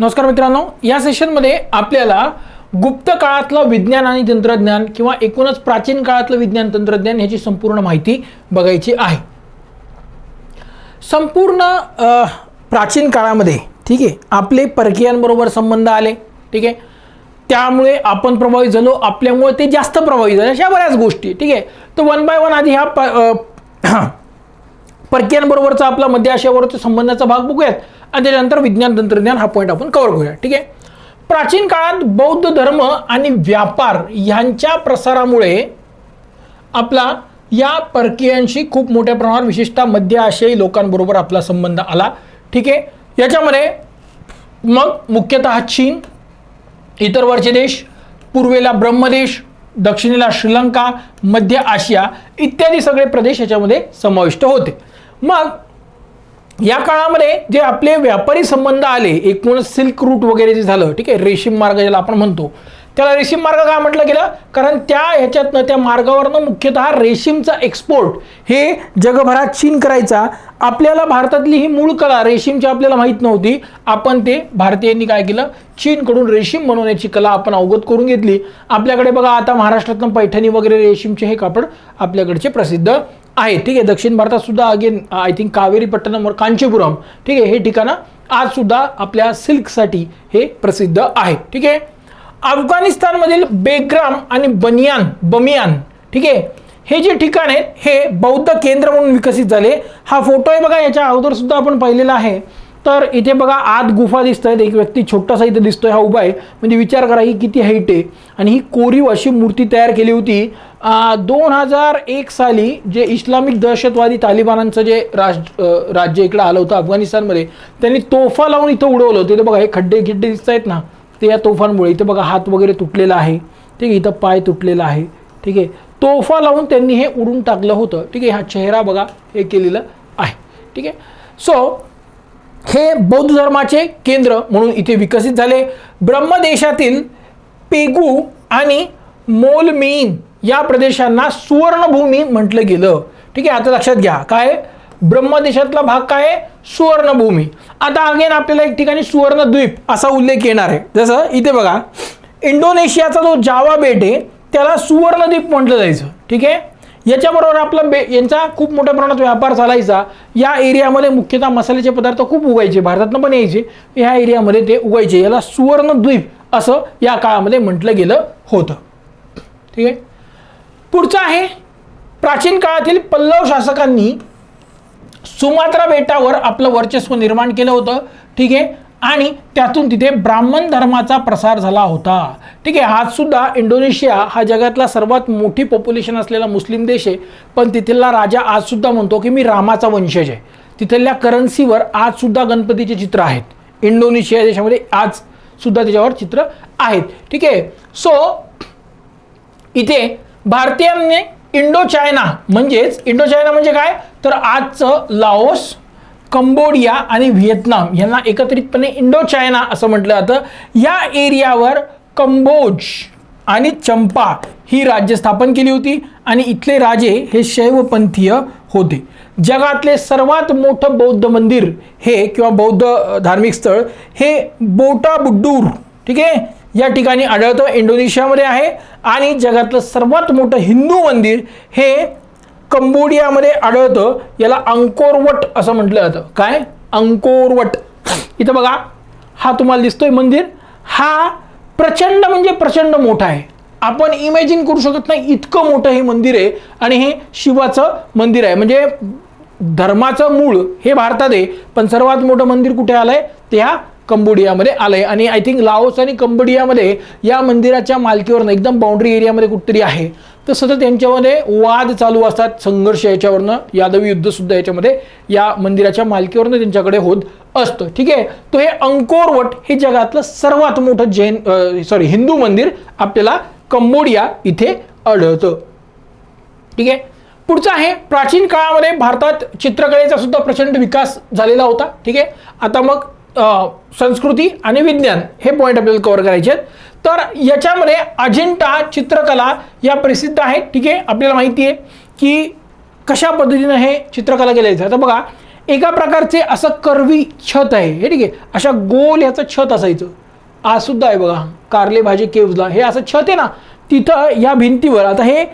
नमस्कार मित्रांनो या सेशनमध्ये आपल्याला गुप्त काळातलं विज्ञान आणि तंत्रज्ञान किंवा एकूणच प्राचीन काळातलं विज्ञान तंत्रज्ञान ह्याची संपूर्ण माहिती बघायची आहे. संपूर्ण प्राचीन काळामध्ये ठीक आहे आपले परकीयांबरोबर संबंध आले ठीक आहे. त्यामुळे आपण प्रभावित झालो आपल्यामुळे ते जास्त प्रभावित झाले अशा बऱ्याच गोष्टी ठीक आहे. तर वन बाय वन आधी ह्या प परकीयांबरोबरचा आपला मध्य आशियावरचा संबंधाचा भाग बघूयात. आणि त्याच्यानंतर विज्ञान तंत्रज्ञान हा पॉईंट आपण कव्हर करूया. ठीक आहे? प्राचीन काळात बौद्ध धर्म आणि व्यापार यांच्या प्रसारामुळे आपला या परकीयांशी खूप मोठ्या प्रमाणावर विशेषतः मध्य आशियाई लोकांबरोबर आपला संबंध आला. ठीक आहे? याच्यामध्ये मग मुख्यतः चीन इतर वरचे देश पूर्वेला ब्रह्मदेश दक्षिणेला श्रीलंका मध्य आशिया इत्यादी सगळे प्रदेश याच्यामध्ये समाविष्ट होते. मग या काळामध्ये जे आपले व्यापारी संबंध आले एकूणच सिल्क रूट वगैरे जे झालं ठीक आहे रेशीम मार्ग ज्याला आपण म्हणतो त्याला रेशीम मार्ग का म्हटलं गेलं? कारण त्या ह्याच्यातनं त्या मार्गावरनं मुख्यतः रेशीमचा एक्सपोर्ट हे जगभरात चीन करायचा. आपल्याला भारतातली ही मूळ कला रेशीमची आपल्याला माहीत नव्हती. आपण ते भारतीयांनी काय केलं? चीनकडून रेशीम बनवण्याची कला आपण अवगत करून घेतली. आपल्याकडे बघा आता महाराष्ट्रातनं पैठणी वगैरे रेशीमचे हे कापड आपल्याकडचे प्रसिद्ध आहे. ठीक आहे दक्षिण भारतात सुद्धा अगेन आय थिंक कावेरीपट्टणमवर कांचीपुरम ठीक आहे हे ठिकाणं आज सुद्धा आपल्या सिल्कसाठी हे प्रसिद्ध आहे ठीक आहे? अफगाणिस्तानमधील बेग्राम आणि बनियान बमियान ठीक आहे हे जे ठिकाण आहेत हे बौद्ध केंद्र म्हणून विकसित झाले. हा फोटो आहे बघा याच्या अगोदर सुद्धा आपण पाहिलेला आहे. तर इथे बघा आत गुफा दिसत आहेत एक व्यक्ती छोटासा इथे दिसतोय हा उभा आहे. म्हणजे विचार करा ही किती हाईट आहे. आणि ही कोरीव अशी मूर्ती तयार केली होती दोन हजार एक साली जे इस्लामिक दहशतवादी तालिबानांचं जे राज राज्य इकडं आलं होतं अफगाणिस्तानमध्ये त्यांनी तोफा लावून इथं उडवलं होतं. इथं बघा हे खड्डे खिड्डे दिसत आहेत ना ते या तोफांमुळे. इथं बघा हात वगैरे तुटलेला आहे. ठीक आहे इथं पाय तुटलेला आहे. ठीक आहे तोफा लावून त्यांनी हे उडून टाकलं होतं. ठीक आहे हा चेहरा बघा हे केलेलं आहे. ठीक आहे सो हे बौद्ध धर्माचे केंद्र म्हणून इथे विकसित झाले. ब्रह्मदेशातील पेगू आणि मोलमीन या प्रदेशांना सुवर्णभूमी म्हटलं गेलं. ठीक आहे आता लक्षात घ्या. काय? ब्रह्मदेशातला भाग काय? आहे सुवर्णभूमी. आता अगेन आपल्याला एक ठिकाणी सुवर्णद्वीप असा उल्लेख येणार आहे. जसं इथे बघा इंडोनेशियाचा जो जावा बेट आहे त्याला सुवर्णद्वीप म्हटलं जायचं. ठीक आहे? याच्याबरोबर आपला बे यांचा खूप मोठ्या प्रमाणात व्यापार चालायचा. या एरियामध्ये मुख्यतः मसाल्याचे पदार्थ खूप उगायचे. भारतातनं पण यायचे. ह्या एरियामध्ये ते उगायचे. याला सुवर्णद्वीप असं या काळामध्ये म्हटलं गेलं होतं. ठीक आहे? पुढचं आहे प्राचीन काळातील पल्लव शासकांनी सुमात्रा बेटावर आपलं वर्चस्व निर्माण केलं होतं. ठीक आहे? आणि त्यातून तिथे ब्राह्मण धर्माचा प्रसार झाला होता. ठीक आहे आज सुद्धा इंडोनेशिया हा जगातला सर्वात मोठी पॉप्युलेशन असलेला मुस्लिम देश आहे. पण तिथला राजा आजसुद्धा म्हणतो की मी रामाचा वंशज आहे. तिथल्या करन्सीवर आज सुद्धा गणपतीचे चित्र आहेत. इंडोनेशिया देशामध्ये आज सुद्धा त्याच्यावर चित्र आहेत. ठीक आहे सो इथे भारतीयांनी इंडो चायना म्हणजेच इंडो चायना म्हणजे काय? तर आजचं लाओस कंबोडिया आणि व्हिएतनाम यांना एकत्रितपणे इंडो चायना असं म्हटलं जातं. या एरियावर कंबोज आणि चंपा ही राज्य स्थापन केली होती आणि इथले राजे हे शैवपंथीय होते. जगातले सर्वात मोठं बौद्ध मंदिर हे किंवा बौद्ध धार्मिक स्थळ हे बोटा बुड्डूर ठीक आहे? या ठिकाणी आढळतं इंडोनेशियामध्ये आहे. आणि जगातलं सर्वात मोठं हिंदू मंदिर हे कंबोडियामध्ये आढळतं याला अंकोरवट असं म्हटलं जातं. काय? अंकोरवट. इथं बघा हा तुम्हाला दिसतोय मंदिर. हा प्रचंड म्हणजे प्रचंड मोठा आहे. आपण इमॅजिन करू शकत नाही इतकं मोठं हे मंदिर आहे आणि हे शिवाचं मंदिर आहे. म्हणजे धर्माचं मूळ हे भारतात आहे पण सर्वात मोठं मंदिर कुठे आलंय? ते ह्या कंबोडियामध्ये आलंय. आणि आय थिंक लाओस आणि कंबोडियामध्ये या मंदिराच्या मालकीवरनं एकदम बाउंड्री एरियामध्ये कुठेतरी आहे. तर सतत यांच्यामध्ये वाद चालू असतात संघर्ष याच्यावरनं यादवी युद्ध सुद्धा याच्यामध्ये या मंदिराच्या मालकीवरनं त्यांच्याकडे होत असतं. ठीक आहे? तो हे अंकोरवट हे जगातलं सर्वात मोठं जैन सॉरी हिंदू मंदिर आपल्याला कंबोडिया इथे आढळतं. ठीक आहे? पुढचं आहे प्राचीन काळामध्ये भारतात चित्रकलेचा सुद्धा प्रचंड विकास झालेला होता. ठीक आहे? आता मग संस्कृती आणि विज्ञान हे पॉईंट आपल्याला कव्हर करायचे आहेत. तर याच्यामध्ये अजिंठा चित्रकला या प्रसिद्ध आहेत ठीक आहे? आपल्याला माहिती आहे की कशा पद्धतीनं हे चित्रकला केलं जायचं आता बघा एका प्रकारचे असं करवी छत आहे. हे ठीक आहे? अशा गोल ह्याचं छत असायचं. आज सुद्धा आहे बघा. कारले भाजी केव्जला. हे असं छत आहे ना तिथं या भिंतीवर आता हे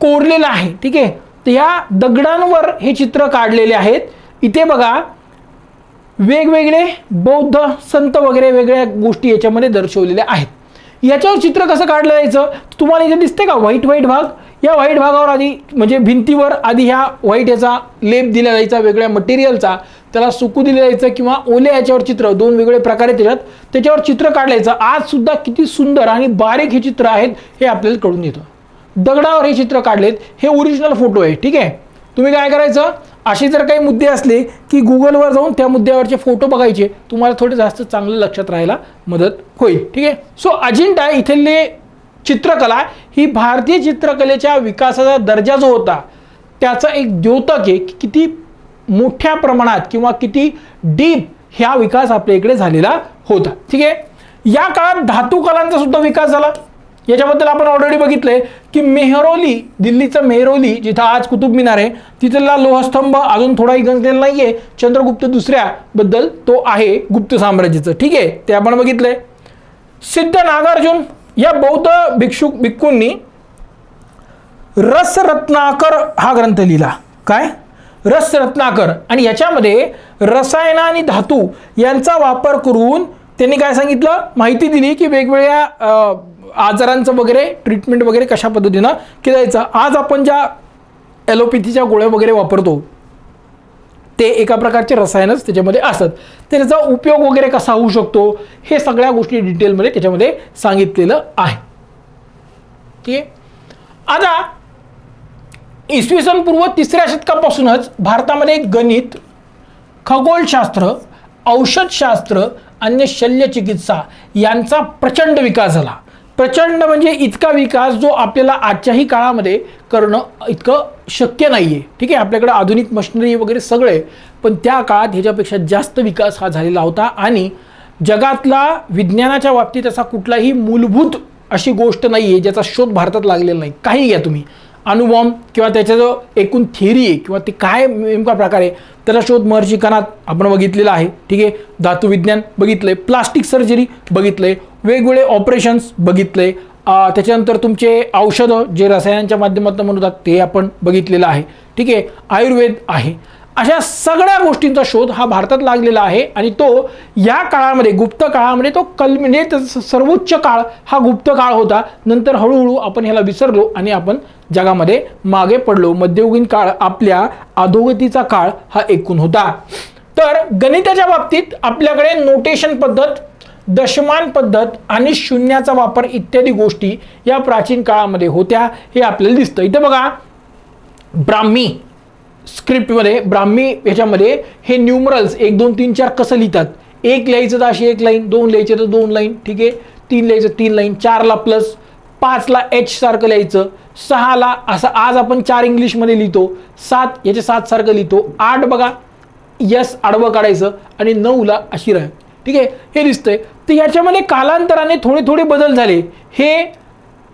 कोरलेलं आहे. ठीक आहे? तर या दगडांवर हे चित्र काढलेले आहेत. इथे बघा वेगवेगळे बौद्ध संत वगैरे वेगळ्या गोष्टी याच्यामध्ये दर्शवलेल्या आहेत. याच्यावर चित्र कसं काढलं जायचं? तुम्हाला इथे दिसते का व्हाईट व्हाईट भाग? या व्हाईट भागावर आधी म्हणजे भिंतीवर आधी ह्या व्हाईट याचा लेप दिला जायचा वेगळ्या मटेरियलचा त्याला सुकू दिलं जायचं किंवा ओले याच्यावर चित्र दोन वेगळे प्रकारे त्याच्यात त्याच्यावर चित्र काढायचं आज सुद्धा किती सुंदर आणि बारीक हे चित्र आहेत हे आपल्याला कळून येतं. दगडावर हे चित्र काढलेत हे ओरिजिनल फोटो आहे ठीक आहे? तुम्ही काय करायचं? असे जर काही मुद्दे असले की गुगलवर जाऊन त्या मुद्द्यावरचे फोटो बघायचे तुम्हाला थोडे जास्त चांगलं लक्षात राहायला मदत होईल. ठीक आहे? सो अजिंठा इथले चित्रकला ही भारतीय चित्रकलेच्या विकासाचा दर्जा जो होता त्याचा एक द्योतक आहे की किती मोठ्या प्रमाणात किंवा किती डीप ह्या विकास आपल्या इकडे झालेला होता. ठीक आहे? या काळात धातू कलांचा सुद्धा विकास झाला. याच्याबद्दल आपण ऑलरेडी बघितलंय की मेहरोली दिल्लीचं मेहरोली जिथं आज कुतुब मिनार आहे तिथला लोहस्तंभ अजून थोडाही गंजलेला आहे चंद्रगुप्त दुसऱ्याबद्दल तो आहे गुप्त साम्राज्याचं. ठीक? आहे ते आपण बघितलंय. सिद्ध नागार्जुन या बौद्ध भिक्षुक भिक्खूंनी रसरत्नाकर हा ग्रंथ लिहिला. काय? रसरत्नाकर. आणि याच्यामध्ये रसायन आणि धातू यांचा वापर करून त्यांनी काय सांगितलं? माहिती दिली की वेगवेगळ्या आजारांचं वगैरे ट्रीटमेंट वगैरे कशा पद्धतीनं केलं जायचं आज आपण ज्या ॲलोपॅथीच्या गोळ्या वगैरे वापरतो ते एका प्रकारचे रसायनच त्याच्यामध्ये असतात. त्याचा उपयोग वगैरे कसा होऊ शकतो हे सगळ्या गोष्टी डिटेलमध्ये त्याच्यामध्ये सांगितलेलं आहे. ठीक आहे आता इसवी सन पूर्व तिसऱ्या शतकापासूनच भारतामध्ये गणित खगोलशास्त्र औषधशास्त्र आणि शल्यचिकित्सा यांचा प्रचंड विकास झाला. प्रचंड म्हणजे इतका विकास जो आपल्याला आजच्याही काळामध्ये करणं इतकं शक्य नाही आहे ठीक आहे? आपल्याकडे आधुनिक मशिनरी वगैरे सगळे आहे. पण त्या काळात ह्याच्यापेक्षा जास्त विकास हा झालेला होता आणि जगातला विज्ञानाच्या बाबतीत असा कुठलाही मूलभूत अशी गोष्ट नाही आहे ज्याचा शोध भारतात लागलेला नाही. काही घ्या तुम्ही. अणुबॉम्ब किंवा त्याच्या जो एकूण थिअरी आहे किंवा ते काय नेमका प्रकार आहे त्याचा शोध महर्षी कणात आपण बघितलेला आहे. ठीक आहे? धातुविज्ञान आहे प्लास्टिक सर्जरी बघितलं आहे वेगवेगळे ऑपरेशन्स बघितले. त्याच्यानंतर तुमचे औषधं जे रसायनांच्या माध्यमातून म्हणतात ते आपण बघितलेलं आहे. ठीक आहे? आयुर्वेद आहे. अशा सगळ्या गोष्टींचा शोध हा भारतात लागलेला आहे आणि तो या काळामध्ये गुप्त काळामध्ये तो कल्मिने म्हणजे सर्वोच्च काळ हा गुप्त काळ होता. नंतर हळूहळू आपण ह्याला विसरलो आणि आपण जगामध्ये मागे पडलो. मध्ययुगीन काळ आपल्या अधोगतीचा काळ हा एकूण होता. तर गणिताच्या बाबतीत आपल्याकडे नोटेशन पद्धत दशमान पद्धत आणि शून्याचा वापर इत्यादी गोष्टी या प्राचीन काळामध्ये होत्या हे आपल्याला दिसतं. इथं बघा ब्राह्मी स्क्रिप्टमध्ये ब्राह्मी याच्यामध्ये हे न्यूमरल्स एक दोन तीन चार कसं लिहितात? एक लिहायचं तर अशी एक लाईन दोन लिहायचे तर दोन लाईन ठीक आहे? तीन लिहायचं तीन लाईन चारला प्लस पाचला एच सारखं लिहायचं सहाला असं आज आपण चार इंग्लिशमध्ये लिहितो सात याचे सात सारखं लिहितो आठ बघा यस आडवं काढायचं आणि नऊला अशी राह. ठीक आहे? हे दिसतंय. तर याच्यामध्ये कालांतराने थोडे थोडे बदल झाले. हे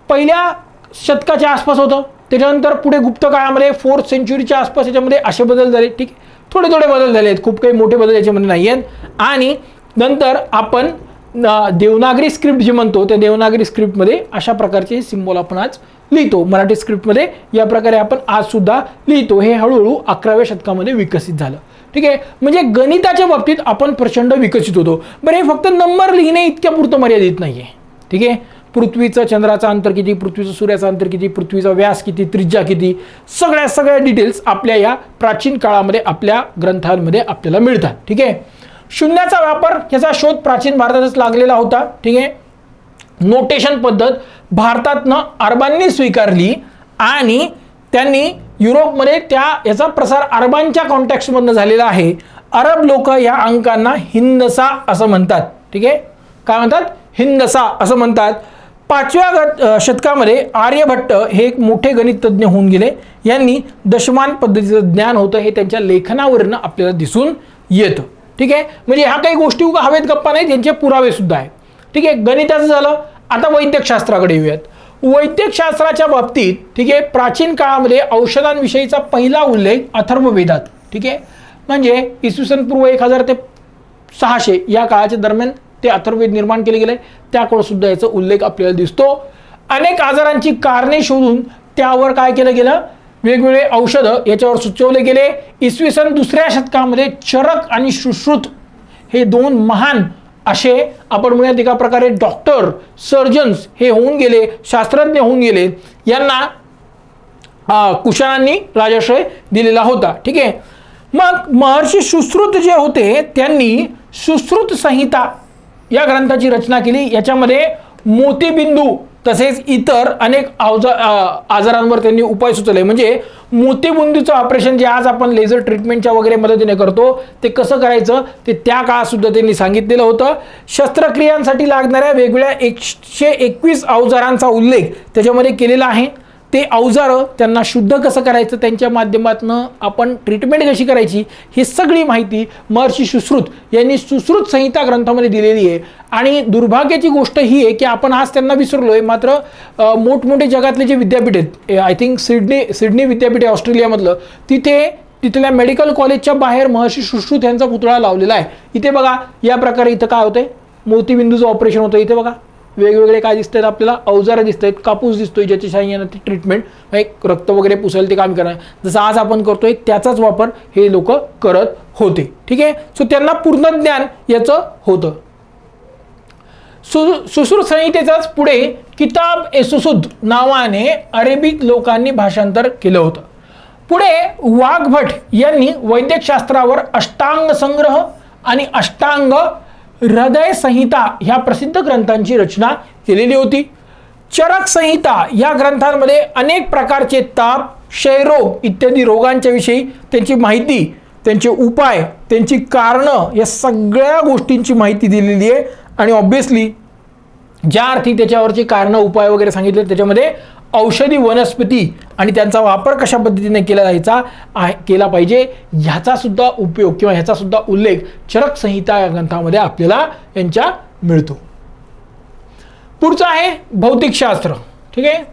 पहिल्या शतकाच्या आसपास होतं. त्याच्यानंतर पुढे गुप्त काळामध्ये फोर्थ सेंचुरीच्या आसपास याच्यामध्ये असे बदल झाले. ठीक थोडे थोडे बदल झाले आहेत. खूप काही मोठे बदल याच्यामध्ये नाही आहेत. आणि नंतर आपण देवनागरी स्क्रिप्ट जे म्हणतो त्या देवनागरी स्क्रिप्टमध्ये अशा प्रकारचे सिम्बॉल आपण आज लिहितो. मराठी स्क्रिप्टमध्ये या प्रकारे आपण आजसुद्धा लिहितो. हे हळूहळू अकराव्या शतकामध्ये विकसित झालं. ठीक आहे? म्हणजे गणिताच्या बाबतीत आपण प्रचंड विकसित होतो. बरं हे फक्त नंबर लिहिणे इतक्या पुरतं मर्यादित नाही आहे ठीक आहे? पृथ्वीचं चंद्राचं अंतर किती? पृथ्वीचं सूर्याचं अंतर किती? पृथ्वीचा व्यास किती? त्रिज्या किती? सगळ्या सगळ्या डिटेल्स आपल्या या प्राचीन काळामध्ये आपल्या ग्रंथांमध्ये आपल्याला मिळतात. ठीक आहे? शून्याचा वापर याचा शोध प्राचीन भारतातच लागलेला होता. ठीक आहे? नोटेशन पद्धत भारतातनं अरबांनी स्वीकारली आणि त्यांनी युरोपमध्ये त्या याचा प्रसार अरबांच्या कॉन्टॅक्टमधनं झालेला आहे. अरब लोक या अंकांना हिंदसा असं म्हणतात. ठीक आहे? काय म्हणतात? हिंदसा असं म्हणतात. पाचव्या ग शतकामध्ये आर्यभट्ट हे एक मोठे गणिततज्ञ होऊन गेले. यांनी दशमान पद्धतीचं ज्ञान होतं हे त्यांच्या लेखनावरनं आपल्याला दिसून येतं. ठीक आहे? म्हणजे ह्या काही गोष्टी उगा हवेत गप्पा नाहीत यांचे पुरावेसुद्धा आहे आहेत. ठीक आहे? गणिताचं झालं. आता वैद्यकशास्त्राकडे येऊयात. वैद्यकशास्त्राच्या बाबतीत ठीक आहे प्राचीन काळामध्ये औषधांविषयीचा पहिला उल्लेख अथर्ववेदात ठीक आहे? म्हणजे इसवी सन पूर्व एक हजार ते सहाशे या काळाच्या दरम्यान ते अथर्ववेद निर्माण केले गेले. त्याकडे सुद्धा याचा उल्लेख आपल्याला दिसतो. अनेक आजारांची कारणे शोधून त्यावर काय केलं गेलं? वेगवेगळे औषधं याच्यावर सुचवले गेले. इसवी सन दुसऱ्या शतकामध्ये चरक आणि सुश्रुत हे दोन महान असे आपण म्हणूयात एका प्रकारे डॉक्टर सर्जन्स हे होऊन गेले शास्त्रज्ञ होऊन गेले. यांना कुशाणांनी राजाश्रय दिलेला होता. ठीक आहे? मग महर्षी सुश्रुत जे होते त्यांनी सुश्रुत संहिता या ग्रंथाची रचना केली. याच्यामध्ये मोतीबिंदू तसेच इतर अनेक अवजा आजारांवर त्यांनी उपाय सुचवले. म्हणजे मोतीबुंदीचं ऑपरेशन जे आज आपण लेझर ट्रीटमेंटच्या वगैरे मदतीने करतो ते कसं करायचं? ते त्या काळातसुद्धा त्यांनी सांगितलेलं होतं. शस्त्रक्रियांसाठी लागणाऱ्या वेगवेगळ्या एकशे एकवीस अवजारांचा उल्लेख त्याच्यामध्ये केलेला आहे. ते अवजारं त्यांना शुद्ध कसं करायचं त्यांच्या माध्यमातून आपण ट्रीटमेंट कशी करायची ही सगळी माहिती महर्षी सुश्रुत यांनी सुश्रुत संहिता ग्रंथामध्ये दिलेली आहे. आणि दुर्भाग्याची गोष्ट ही आहे की आपण आज त्यांना विसरलो आहे मात्र मोठमोठे जगातले जे विद्यापीठ आहेत आय थिंक सिडनी सिडनी विद्यापीठ आहे ऑस्ट्रेलियामधलं तिथे तिथल्या मेडिकल कॉलेजच्या बाहेर महर्षी सुश्रुत यांचा पुतळा लावलेला आहे. इथे बघा या प्रकारे इथं काय होतंय? मोतीबिंदूचं ऑपरेशन होतं इथे बघा. वेगवेगळे काय दिसत आहेत आपल्याला अवजारं दिसत आहेत कापूस दिसतोय ज्याच्या साह्यानं ती ट्रीटमेंट एक रक्त वगैरे पुसेल ते काम करणार. जसं आज आपण करतोय त्याचाच वापर हे लोक करत होते. ठीक आहे? सो त्यांना पूर्ण ज्ञान याचं होतं. सु सुश्रुत संहितेचाच पुढे किताब ए सुसुद नावाने अरेबिक लोकांनी भाषांतर केलं होतं. पुढे वाघभट यांनी वैद्यकशास्त्रावर अष्टांग संग्रह आणि अष्टांग हृदय संहिता ह्या प्रसिद्ध ग्रंथांची रचना केलेली होती. चरक संहिता या ग्रंथांमध्ये अनेक प्रकारचे ताप क्षयरोग इत्यादी रोगांच्या विषयी त्यांची माहिती त्यांचे उपाय त्यांची कारणं या सगळ्या गोष्टींची माहिती दिलेली आहे. आणि ऑब्व्हियसली ज्या अर्थी त्याच्यावरची कारणं उपाय वगैरे सांगितले त्याच्यामध्ये औषधी वनस्पती आणि त्यांचा वापर कशा पद्धतीने केला जायचा आहे केला पाहिजे ह्याचा सुद्धा उपयोग किंवा ह्याचा सुद्धा उल्लेख चरक संहिता या ग्रंथामध्ये आपल्याला यांच्या मिळतो. पुढचं आहे भौतिकशास्त्र ठीक आहे?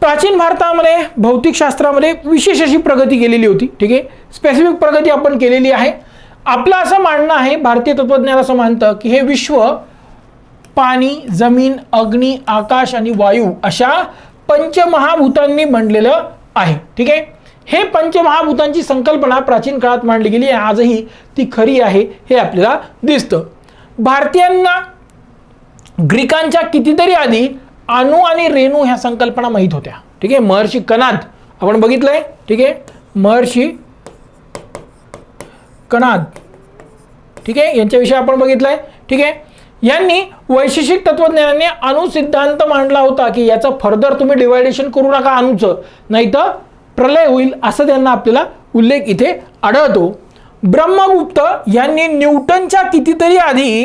प्राचीन भारतामध्ये भौतिकशास्त्रामध्ये विशेष अशी प्रगती केलेली होती. ठीक आहे? स्पेसिफिक प्रगती आपण केलेली आहे. आपलं असं मानणं आहे भारतीय तत्वज्ञान असं मानतं की हे विश्व पाणी जमीन अग्नी आकाश आणि वायू अशा पंचमहाभूतांनी बनलेलं आहे. ठीक आहे? हे पंचमहाभूतांची संकल्पना प्राचीन काळात मांडली गेली आहे. आजही ती खरी आहे हे आपल्याला दिसतं. भारतीयांना ग्रीकांच्या कितीतरी आधी अणू आणि रेणू ह्या संकल्पना माहीत होत्या. ठीक आहे? महर्षी कनाद आपण बघितलंय? ठीक आहे? महर्षी कनाद ठीक आहे? यांच्याविषयी आपण बघितलंय. ठीक आहे? यांनी वैशेषिक तत्वज्ञानाने अणुसिद्धांत मांडला होता की याचं फर्दर तुम्ही डिवायडेशन करू नका अणूचं. नाही तर प्रलय होईल असं त्यांना आपल्याला उल्लेख इथे आढळतो. ब्रह्मगुप्त यांनी न्यूटनच्या कितीतरी आधी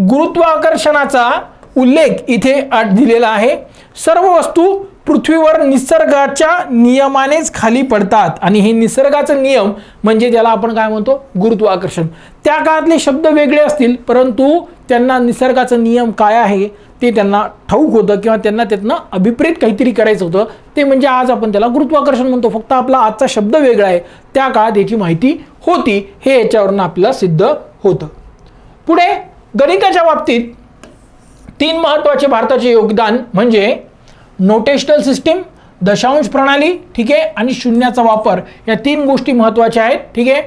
गुरुत्वाकर्षणाचा उल्लेख इथे आठ दिलेला आहे. सर्व वस्तू पृथ्वीवर निसर्गाच्या नियमानेच खाली पडतात. आणि हे निसर्गाचं नियम म्हणजे ज्याला आपण काय म्हणतो? गुरुत्वाकर्षण. त्या काळातले शब्द वेगळे असतील परंतु त्यांना निसर्गाचं नियम काय आहे? ते त्यांना ठाऊक होतं किंवा त्यांना त्यातनं अभिप्रेत काहीतरी करायचं होतं. ते म्हणजे आज आपण त्याला गुरुत्वाकर्षण म्हणतो. फक्त आपला आजचा शब्द वेगळा आहे. त्या काळात याची माहिती होती. हे याच्यावरनं आपल्याला सिद्ध होतं. पुढे गणिताच्या बाबतीत तीन महत्त्वाचे भारताचे योगदान म्हणजे नोटेशनल सिस्टीम दशांश प्रणाली ठीक आहे आणि शून्याचा वापर या तीन गोष्टी महत्त्वाच्या आहेत ठीक आहे.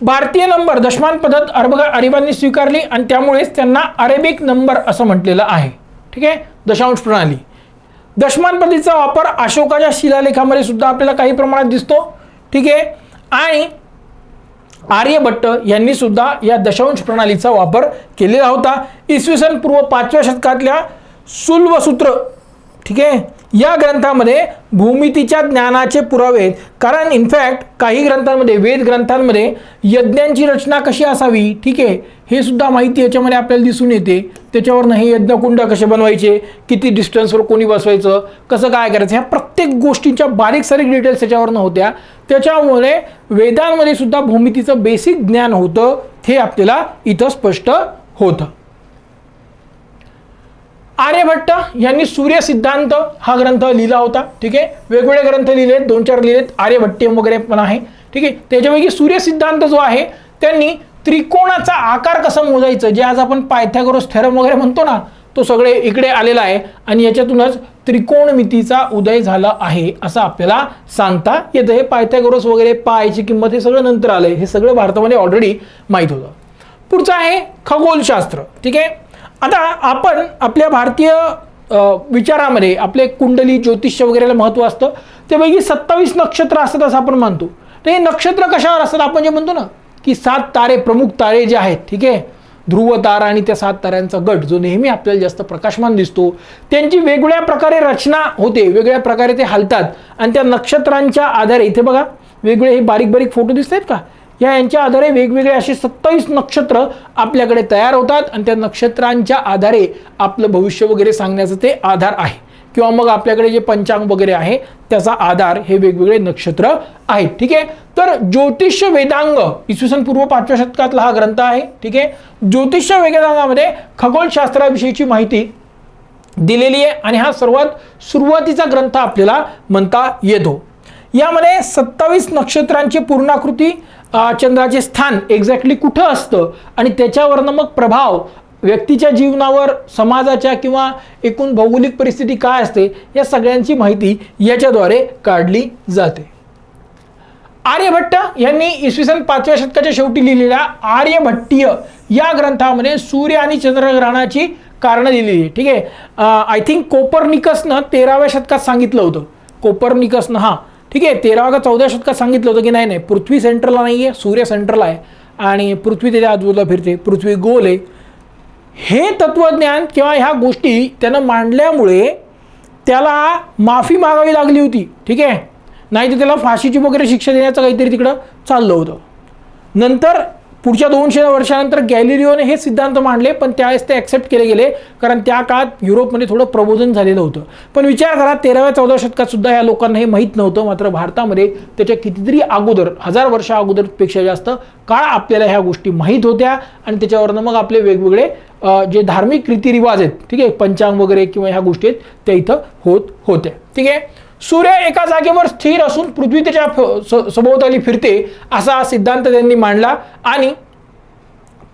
भारतीय नंबर दशमान पद्धत अरब अरेबांनी स्वीकारली आणि त्यामुळेच त्यांना अरेबिक नंबर असं म्हटलेलं आहे ठीक आहे दशांश प्रणाली. दशमान पद्धतीचा वापर अशोकाच्या शिलालेखामध्ये सुद्धा आपल्याला काही प्रमाणात दिसतो ठीक आहे आणि आर्यभट्ट यांनी सुद्धा या दशांश प्रणालीचा वापर केलेला होता. इसवी सन पूर्व पाचव्या शतकातल्या सुल्वसूत्र ठीक आहे? या ग्रंथामध्ये भूमितीच्या ज्ञानाचे पुरावे कारण इनफॅक्ट काही ग्रंथांमध्ये वेद ग्रंथांमध्ये यज्ञांची रचना कशी असावी? ठीक आहे? हे सुद्धा माहिती याच्यामध्ये आपल्याला दिसून येते. त्याच्यावरनं हे यज्ञकुंड कसे बनवायचे? किती डिस्टन्सवर कोणी बसवायचं? कसं काय करायचं? ह्या प्रत्येक गोष्टींच्या बारीक सारीक डिटेल्स त्याच्यावरनं होत्या. त्याच्यामुळे वेदांमध्ये सुद्धा भूमितीचं बेसिक ज्ञान होतं हे आपल्याला इथं स्पष्ट होतं. आर्यभट्ट यांनी सूर्य सिद्धांत हा ग्रंथ लिहिला होता ठीक आहे? वेगवेगळे ग्रंथ लिहिले दोन चार लिहिलेत आर्यभट्टी वगैरे पण आहे ठीक आहे? त्याच्यापैकी सूर्य सिद्धांत जो आहे त्यांनी त्रिकोणाचा आकार कसा मोजायचं? जे आज आपण पायथ्यागोरस थेरम वगैरे म्हणतो ना तो सगळे इकडे आलेला आहे आणि याच्यातूनच त्रिकोणमितीचा उदय झाला आहे असं आपल्याला सांगता येतं. हे पायथ्यागोरस वगैरे पायची किंमत हे सगळं नंतर आलं हे सगळं भारतामध्ये ऑलरेडी माहीत होतं. पुढचं आहे खगोलशास्त्र ठीक आहे? आता आपण आपल्या भारतीय विचारामध्ये आपले कुंडली ज्योतिष्य वगैरेला महत्त्व असतं. त्यापैकी सत्तावीस नक्षत्र असतात असं आपण मानतो. तर हे नक्षत्र कशावर असतात आपण जे म्हणतो ना की सात तारे प्रमुख तारे जे आहेत ठीक आहे? ध्रुव तारा आणि त्या सात ताऱ्यांचा गट जो नेहमी आपल्याला जास्त प्रकाशमान दिसतो. त्यांची वेगवेगळ्या प्रकारे रचना होते वेगळ्या प्रकारे ते हलतात. आणि त्या नक्षत्रांच्या आधारे इथे बघा वेगवेगळे हे बारीक बारीक फोटो दिसत आहेत का? या यांच्या आधारे वेगवेगळे असे सत्तावीस नक्षत्र आपल्याकडे तयार होतात आणि त्या नक्षत्रांच्या आधारे आपलं भविष्य वगैरे सांगण्याचं ते आधार आहे. किंवा मग आपल्याकडे जे पंचांग वगैरे आहे त्याचा आधार हे वेगवेगळे नक्षत्र आहेत. ठीक आहे? तर ज्योतिष वेदांग इसवी सन पूर्व पाचव्या शतकातला हा ग्रंथ आहे. ठीक आहे? ज्योतिष वेदांगामध्ये खगोलशास्त्राविषयीची माहिती दिलेली आहे आणि हा सर्वात सुरुवातीचा ग्रंथ आपल्याला म्हणता येतो. यामध्ये सत्तावीस नक्षत्रांची पूर्णाकृती चंद्राचे स्थान एक्झॅक्टली कुठं असतं? आणि त्याच्यावरनं मग प्रभाव व्यक्तीच्या जीवनावर समाजाच्या किंवा एकूण भौगोलिक परिस्थिती काय असते या सगळ्यांची माहिती याच्याद्वारे काढली जाते. आर्यभट्ट यांनी इसवी सन पाचव्या शतकाच्या शेवटी लिहिलेल्या आर्यभट्टीय या ग्रंथामध्ये सूर्य आणि चंद्रग्रहणाची कारणं दिलेली आहे ठीक आहे? आय थिंक कोपरनिकसनं तेराव्या शतकात सांगितलं होतं. कोपरनिकसनं हां. ठीक आहे तेराव्या का चौदा शतकात सांगितलं होतं की नाही नाही पृथ्वी सेंटरला नाही आहे सूर्य सेंटरला आहे. आणि पृथ्वी त्याच्या आजूबाजूला फिरते पृथ्वी गोल आहे. हे तत्वज्ञान किंवा ह्या गोष्टी त्यानं मांडल्यामुळे त्याला माफी मागावी लागली होती. ठीक आहे? नाही तर त्याला फाशीची वगैरे शिक्षा देण्याचं काहीतरी तिकडं चाललं होतं. नंतर पुढच्या दोनशे वर्षानंतर गॅलिलिओने हे सिद्धांत मांडले पण त्यावेळेस ते ॲक्सेप्ट केले गेले कारण त्या काळात युरोपमध्ये थोडं प्रबोधन झालेलं होतं. पण विचार करा तेराव्या चौदा शतकात सुद्धा या लोकांना हे माहीत नव्हतं मात्र भारतामध्ये त्याच्या कितीतरी अगोदर हजार वर्षा अगोदरपेक्षा जास्त काळ आपल्याला ह्या गोष्टी माहीत होत्या आणि त्याच्यावरनं मग आपले वेगवेगळे जे धार्मिक रीतिरिवाज आहेत ठीक आहे पंचांग वगैरे किंवा ह्या गोष्टी आहेत त्या इथं होत होत्या. ठीक आहे? सूर्य एका जागेवर स्थिर असून पृथ्वी त्याच्या फ- स- सभोवताली फिरते असा सिद्धांत त्यांनी मांडला. आणि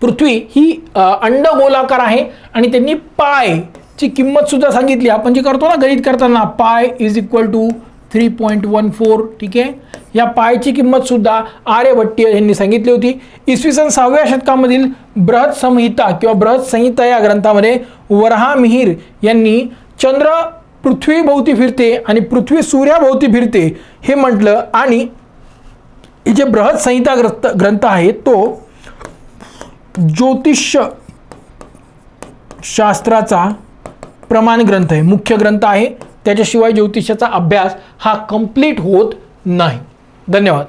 पृथ्वी ही अंडगोलाकार आहे आणि त्यांनी पाय ची किंमत सुद्धा सांगितली. आपण जे करतो ना गणित करताना pi is equal to three point one four ठीक आहे? या पायची किंमत सुद्धा आर्यभट्टी यांनी सांगितली होती. इसवी सन सहाव्या शतकामधील बृहत संहिता किंवा बृहत संहिता या ग्रंथामध्ये वरहा मिहीर यांनी चंद्र पृथ्वीभोवती फिरते आणि पृथ्वी सूर्याभोवती फिरते हे म्हटलं आणि हे जे बृहत संहिता ग्रंथ ग्रंथ आहे तो ज्योतिष शास्त्राचा प्रमाण ग्रंथ आहे. मुख्य ग्रंथ आहे. त्याच्याशिवाय ज्योतिषाचा अभ्यास हा कंप्लीट होत नाही. धन्यवाद.